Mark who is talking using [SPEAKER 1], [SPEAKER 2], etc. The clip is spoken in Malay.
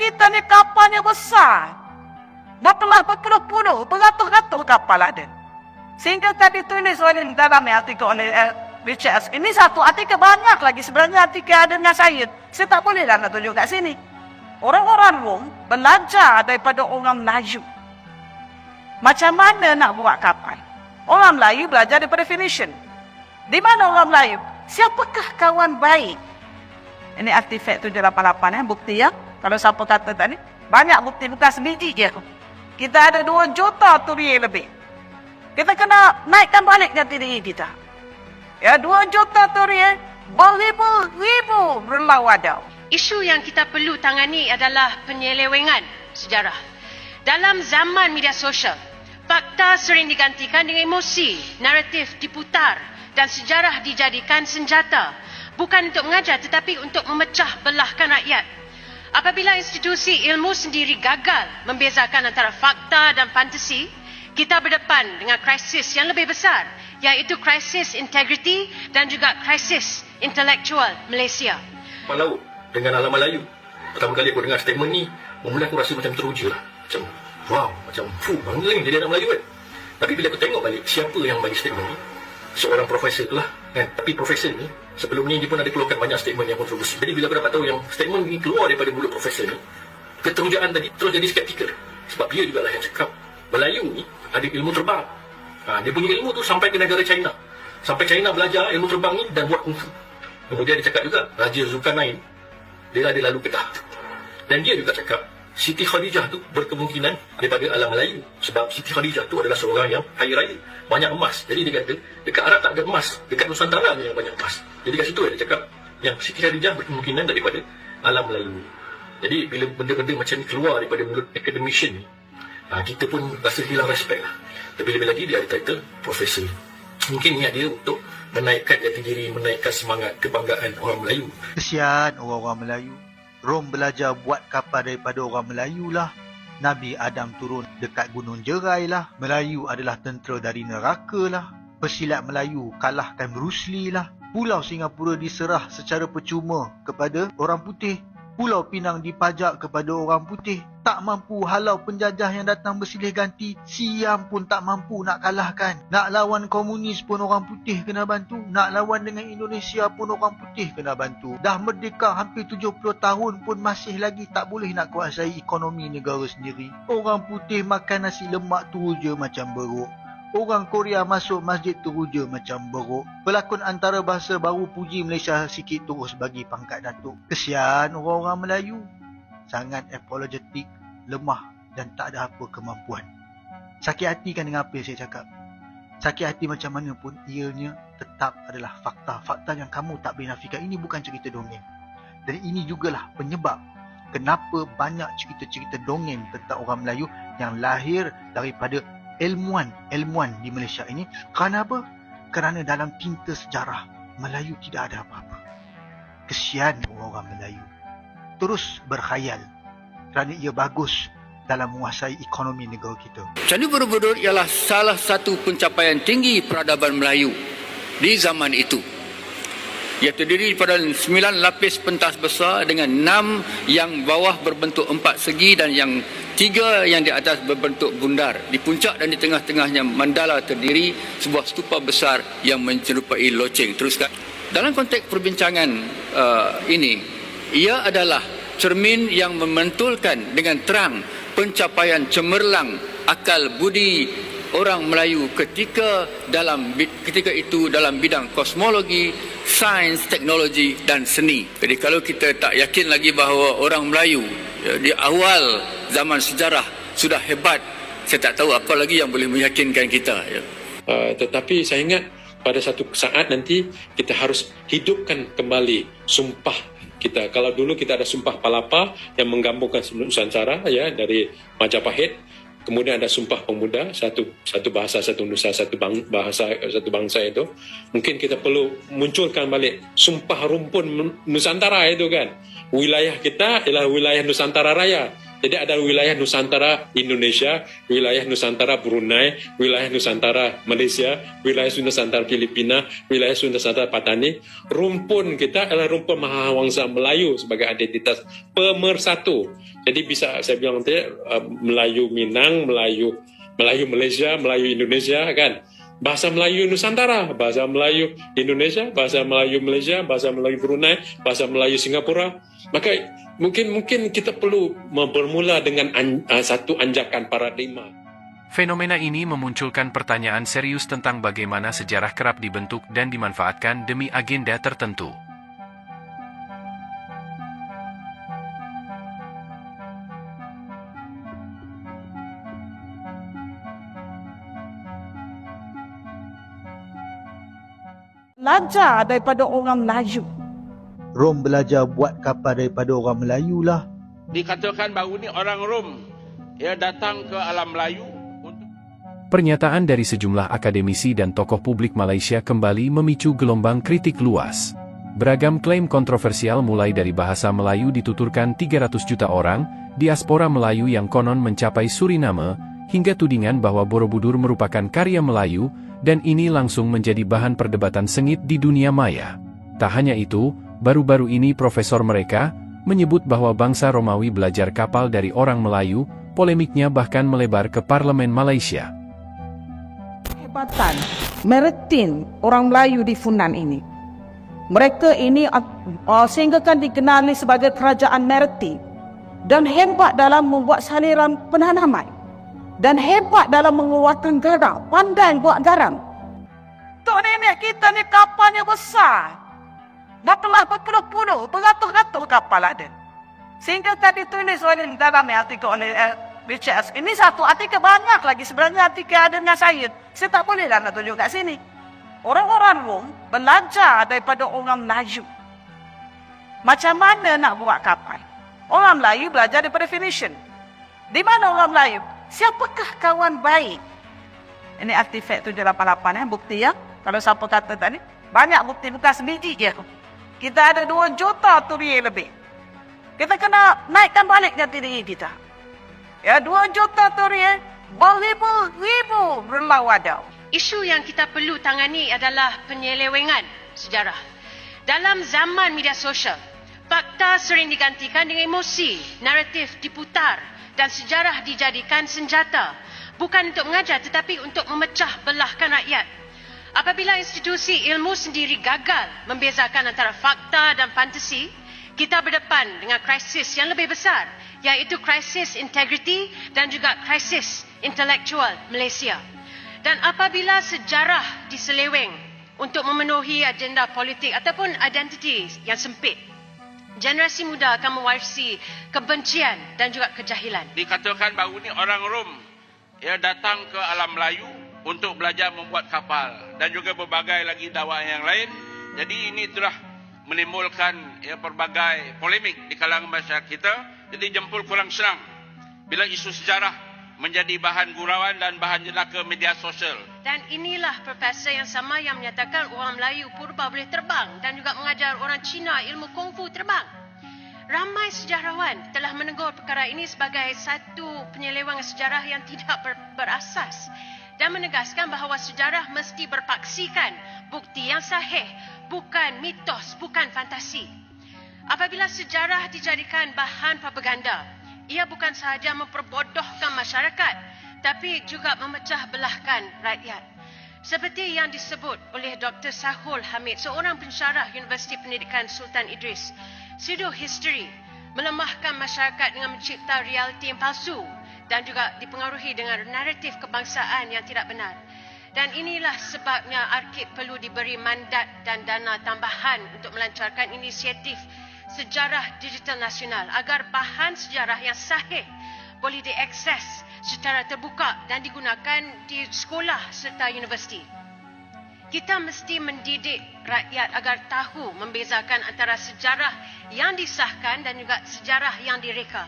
[SPEAKER 1] kita ni kapalnya besar. Berpelah berpuluh-puluh, beratus-ratus kapal ada. Sehingga tadi tulis oleh dalam artikel oleh uh, Richard. Ini satu artikel banyak lagi. Sebenarnya artikel ada dengan saya. Saya tak boleh lah nak tunjuk kat sini. Orang-orang Rom belajar daripada orang Melayu. Macam mana nak buat kapal? Orang Melayu belajar daripada Phoenician. Di mana orang Melayu? Siapakah kawan baik? Ini artifak 788 eh, bukti ya. Kalau siapa kata tadi, banyak bukti bukan sebiji je. Kita ada 2 juta turi lebih. Kita kena naikkan balik jati diri kita. Ya, 2 juta turi beribu-ribu berlawadau.
[SPEAKER 2] Isu yang kita perlu tangani adalah penyelewengan sejarah. Dalam zaman media sosial, fakta sering digantikan dengan emosi, naratif diputar dan sejarah dijadikan senjata. Bukan untuk mengajar tetapi untuk memecah belahkan rakyat. Apabila institusi ilmu sendiri gagal membezakan antara fakta dan fantasi, kita berdepan dengan krisis yang lebih besar iaitu krisis integriti dan juga krisis intelektual Malaysia.
[SPEAKER 3] Malau dengan alam Melayu. Pertama kali aku dengar statement ni, mula aku rasa macam teruja lah. Macam, wow, macam, fuh, bangga jadi anak Melayu kan. Tapi bila aku tengok balik, siapa yang bagi statement ni? Seorang profesor lah. Kan? Tapi profesor ni, sebelum ni dia pun ada keluarkan banyak statement yang kontroversi. Jadi bila aku dapat tahu yang statement ni keluar daripada mulut profesor ni, keterujaan tadi terus jadi skeptikal. Sebab dia juga lah yang cakap, Melayu ni ada ilmu terbang. Ha, dia punya ilmu tu sampai ke negara China. Sampai China belajar ilmu terbang ni dan buat kungfu. Kemudian dia cakap juga, Raja Zulkarnain dia ada lalu kedah. Dan dia juga cakap, Siti Khadijah tu berkemungkinan daripada alam Melayu. Sebab Siti Khadijah tu adalah seorang yang kaya raya. Banyak emas. Jadi dia kata, dekat Arab tak ada emas. Dekat Nusantara yang banyak emas. Jadi kat situ dia cakap, yang Siti Khadijah berkemungkinan daripada alam Melayu. Jadi bila benda-benda macam ni keluar daripada mulut academician ni, ha, kita pun rasa hilang respect lah. Tapi lebih lagi dia ada title Profesor. Mungkin niat dia untuk menaikkan jati diri, menaikkan semangat kebanggaan orang Melayu.
[SPEAKER 4] Kesian orang-orang Melayu. Rom belajar buat kapal daripada orang Melayu lah. Nabi Adam turun dekat Gunung Jerai lah. Melayu adalah tentera dari neraka lah. Pesilat Melayu kalahkan Bruce Lee lah. Pulau Singapura diserah secara percuma kepada orang putih. Pulau Pinang dipajak kepada orang putih. Tak mampu halau penjajah yang datang bersilih ganti. Siam pun tak mampu nak kalahkan. Nak lawan komunis pun orang putih kena bantu. Nak lawan dengan Indonesia pun orang putih kena bantu. Dah merdeka hampir 70 tahun pun masih lagi tak boleh nak kuasai ekonomi negara sendiri. Orang putih makan nasi lemak tu je macam beruk. Orang Korea masuk masjid teruja macam beruk. Pelakon antara bahasa baru puji Malaysia sikit terus bagi pangkat datuk. Kesian orang-orang Melayu. Sangat apologetik, lemah dan tak ada apa kemampuan. Sakit hati kan dengan apa yang saya cakap. Sakit hati macam mana pun ianya tetap adalah fakta. Fakta yang kamu tak boleh nafikan. Ini bukan cerita dongeng. Dan ini jugalah penyebab kenapa banyak cerita-cerita dongeng tentang orang Melayu yang lahir daripada ilmuan-ilmuan di Malaysia ini. Kerana apa? Kerana dalam tinta sejarah, Melayu tidak ada apa-apa. Kesian orang-orang Melayu. Terus berkhayal kerana ia bagus dalam menguasai ekonomi negara kita.
[SPEAKER 5] Candi Borobudur ialah salah satu pencapaian tinggi peradaban Melayu di zaman itu. Ia terdiri daripada sembilan lapis pentas besar dengan enam yang bawah berbentuk empat segi dan yang tiga yang di atas berbentuk bundar. Di puncak dan di tengah-tengahnya mandala terdiri sebuah stupa besar yang menyerupai loceng. Teruskan. Dalam konteks perbincangan uh, ini, ia adalah cermin yang memantulkan dengan terang pencapaian cemerlang akal budi orang Melayu ketika dalam ketika itu dalam bidang kosmologi, sains, teknologi dan seni. Jadi kalau kita tak yakin lagi bahawa orang Melayu ya, di awal zaman sejarah sudah hebat, saya tak tahu apa lagi yang boleh meyakinkan kita. Ya.
[SPEAKER 6] Uh, tetapi saya ingat pada satu saat nanti kita harus hidupkan kembali sumpah kita. Kalau dulu kita ada sumpah palapa yang menggabungkan Nusantara ya dari Majapahit, kemudian ada sumpah pemuda satu satu bahasa satu nusa satu bang, bahasa satu bangsa itu. Mungkin kita perlu munculkan balik sumpah rumpun Nusantara itu kan. Wilayah kita ialah wilayah Nusantara Raya. Jadi ada wilayah Nusantara Indonesia, wilayah Nusantara Brunei, wilayah Nusantara Malaysia, wilayah Nusantara Filipina, wilayah Nusantara Patani. Rumpun kita adalah rumpun Mahawangsa Melayu sebagai identitas pemersatu. Jadi bisa saya bilang tadi uh, Melayu Minang, Melayu Melayu Malaysia, Melayu Indonesia kan. Bahasa Melayu Nusantara, bahasa Melayu Indonesia, bahasa Melayu Malaysia, bahasa Melayu Brunei, bahasa Melayu Singapura. Maka mungkin mungkin kita perlu bermula dengan an, uh, satu anjakan paradigma.
[SPEAKER 7] Fenomena ini memunculkan pertanyaan serius tentang bagaimana sejarah kerap dibentuk dan dimanfaatkan demi agenda tertentu.
[SPEAKER 1] Belajar daripada orang Melayu.
[SPEAKER 4] Rom belajar buat kapal daripada orang Melayu lah.
[SPEAKER 8] dikatakan baru ni orang Rom ya datang ke alam Melayu untuk
[SPEAKER 7] Pernyataan dari sejumlah akademisi dan tokoh publik Malaysia kembali memicu gelombang kritik luas. Beragam klaim kontroversial mulai dari bahasa Melayu dituturkan 300 juta orang, diaspora Melayu yang konon mencapai Suriname, hingga tudingan bahwa Borobudur merupakan karya Melayu, dan ini langsung menjadi bahan perdebatan sengit di dunia maya. Tak hanya itu, baru-baru ini profesor mereka menyebut bahwa bangsa Romawi belajar kapal dari orang Melayu, polemiknya bahkan melebar ke parlemen Malaysia.
[SPEAKER 1] Hebatan Meritin orang Melayu di Funan ini. Mereka ini uh, sehingga kan dikenali sebagai kerajaan Meriti dan hebat dalam membuat saliran penanaman dan hebat dalam mengeluarkan garam, pandai buat garam. Tok nenek kita ni kapalnya besar. Dah telah berpuluh-puluh, beratus-ratus kapal ada. Sehingga tadi tulis oleh dalam artikel oleh uh, BCS. Ini satu artikel banyak lagi sebenarnya artikel ada dengan saya. Saya tak boleh nak tunjuk kat sini. Orang-orang Rom belajar daripada orang Melayu. Macam mana nak buat kapal? Orang Melayu belajar daripada Phoenician. Di mana orang Melayu? Siapakah kawan baik? Ini artifak 788 eh, bukti ya. Kalau siapa kata tadi, banyak bukti bukan sebiji je. Kita ada 2 juta turi lebih. Kita kena naikkan balik jati diri kita. Ya, 2 juta turi beribu-ribu berlawadau.
[SPEAKER 2] Isu yang kita perlu tangani adalah penyelewengan sejarah. Dalam zaman media sosial, fakta sering digantikan dengan emosi, naratif diputar dan sejarah dijadikan senjata. Bukan untuk mengajar tetapi untuk memecah belahkan rakyat. Apabila institusi ilmu sendiri gagal membezakan antara fakta dan fantasi, kita berdepan dengan krisis yang lebih besar, iaitu krisis integriti dan juga krisis intelektual Malaysia. Dan apabila sejarah diseleweng untuk memenuhi agenda politik ataupun identiti yang sempit, generasi muda akan mewarisi kebencian dan juga kejahilan.
[SPEAKER 8] dikatakan baru ni orang Rom ya datang ke alam Melayu untuk belajar membuat kapal dan juga berbagai lagi dakwah yang lain. Jadi ini telah menimbulkan ya pelbagai polemik di kalangan masyarakat kita. Jadi jempol kurang senang bila isu sejarah menjadi bahan gurauan dan bahan jenaka media sosial.
[SPEAKER 2] Dan inilah profesor yang sama yang menyatakan orang Melayu purba boleh terbang dan juga mengajar orang Cina ilmu kungfu terbang. Ramai sejarawan telah menegur perkara ini sebagai satu penyelewengan sejarah yang tidak ber, berasas dan menegaskan bahawa sejarah mesti berpaksikan bukti yang sahih, bukan mitos, bukan fantasi. Apabila sejarah dijadikan bahan propaganda, ia bukan sahaja memperbodohkan masyarakat, tapi juga memecah belahkan rakyat. Seperti yang disebut oleh Dr. Sahul Hamid, seorang pensyarah Universiti Pendidikan Sultan Idris, pseudo history melemahkan masyarakat dengan mencipta realiti yang palsu dan juga dipengaruhi dengan naratif kebangsaan yang tidak benar. Dan inilah sebabnya Arkib perlu diberi mandat dan dana tambahan untuk melancarkan inisiatif sejarah digital nasional agar bahan sejarah yang sahih boleh diakses secara terbuka dan digunakan di sekolah serta universiti. Kita mesti mendidik rakyat agar tahu membezakan antara sejarah yang disahkan dan juga sejarah yang direka.